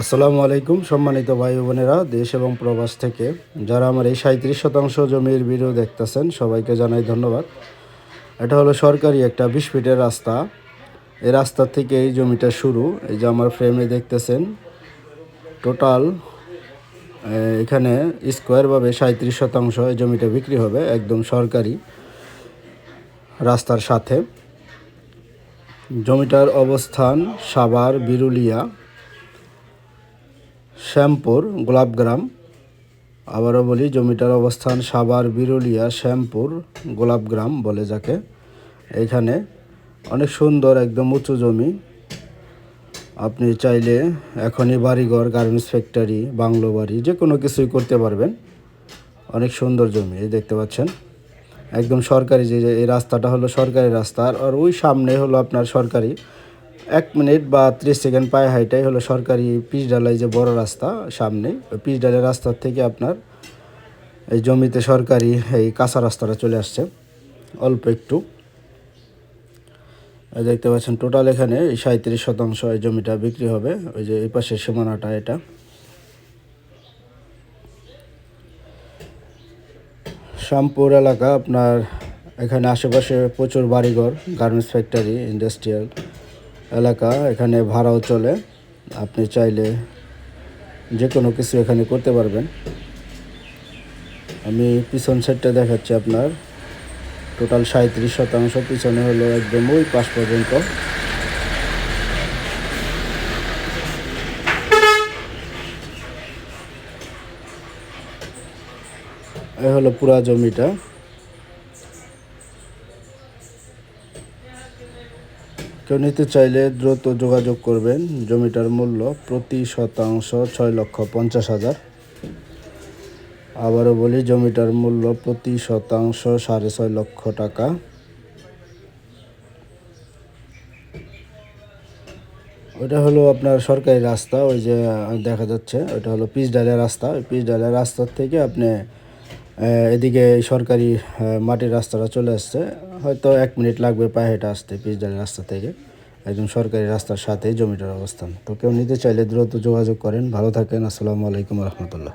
আসসালামু আলাইকুম, সম্মানিত ভাই বোনেরা, দেশ এবং প্রবাস থেকে যারা আমার এই সাঁত্রিশ শতাংশ জমির ভিডিও দেখতেছেন, সবাইকে জানাই ধন্যবাদ। এটা হলো সরকারি একটা বিশ ফিটের রাস্তা। এই রাস্তা থেকে এই জমিটা শুরু। এই যে আমার ফ্রেমে দেখতেছেন টোটাল এখানে স্কোয়ারভাবে সাঁত্রিশ শতাংশ এই জমিটা বিক্রি হবে একদম সরকারি রাস্তার সাথে। জমিটার অবস্থান সাভার, বিরুলিয়া। শ্যামপুর, গোলাপগ্রাম। আবারও বলি, জমিটার অবস্থান সাভার, বিরুলিয়া, শ্যামপুর, গোলাপগ্রাম বলে যাকে। এখানে অনেক সুন্দর, একদম উঁচু জমি। আপনি চাইলে এখনই বাড়িঘর গার্মেন্টস ফ্যাক্টরি বাংলো বাড়ি যে কোনো কিছুই করতে পারবেন। অনেক সুন্দর জমি, এই দেখতে পাচ্ছেন। একদম সরকারি যে, এই রাস্তাটা হলো সরকারি রাস্তা, আর ওই সামনে হলো আপনার সরকারি। এক মিনিট বা ত্রিশ সেকেন্ড পায়ে হাইটাই হলো সরকারি পিচ ডালাই যে বড় রাস্তা সামনে। ওই পিচ ডালের রাস্তার থেকে আপনার এই জমিতে সরকারি এই কাঁচা রাস্তাটা চলে আসছে। অল্প একটু। দেখতে পাচ্ছেন টোটাল এখানে এই সাঁত্রিশ শতাংশ এই জমিটা বিক্রি হবে। ওই যে এই পাশের সীমানাটা এটা। শ্যামপুর এলাকা আপনার এখানে আশেপাশে প্রচুর বাড়িঘর গার্মেন্টস ফ্যাক্টরি ইন্ডাস্ট্রিয়াল এলাকা, এখানে ভাড়াও চলে। আপনি চাইলে যে কোনো কিছু এখানে করতে পারবেন। আমি পিছন সাইডটা দেখাচ্ছি আপনার। টোটাল সাঁত্রিশ শতাংশ পিছনে হলো একদম ওই পাশ পর্যন্ত। এ হলো পুরা জমিটা। নিতে চাইলে দ্রুত যোগাযোগ করবেন। জমিটার মূল্য প্রতি শতাংশ ছয় লক্ষ পঞ্চাশ হাজার। আবারও বলি, জমিটার মূল্য প্রতি শতাংশ সাড়ে ছয় লক্ষ টাকা। ওটা হলো আপনার সরকারি রাস্তা, ওই যে দেখা যাচ্ছে ওটা হলো পিচ ডালের রাস্তা। ওই পিচ ডালের রাস্তার থেকে আপনি এদিকে সরকারি মাটির রাস্তাটা চলে আসছে। হয়তো এক মিনিট লাগবে পায়ে হেঁটে আসতে পিসডালের রাস্তা থেকে। একদম সরকারি রাস্তার সাথে জমিটার অবস্থান। তো কেউ নিতে চাইলে দ্রুত যোগাযোগ করেন। ভালো থাকেন। আসসালামু আলাইকুম রহমতুল্লাহ।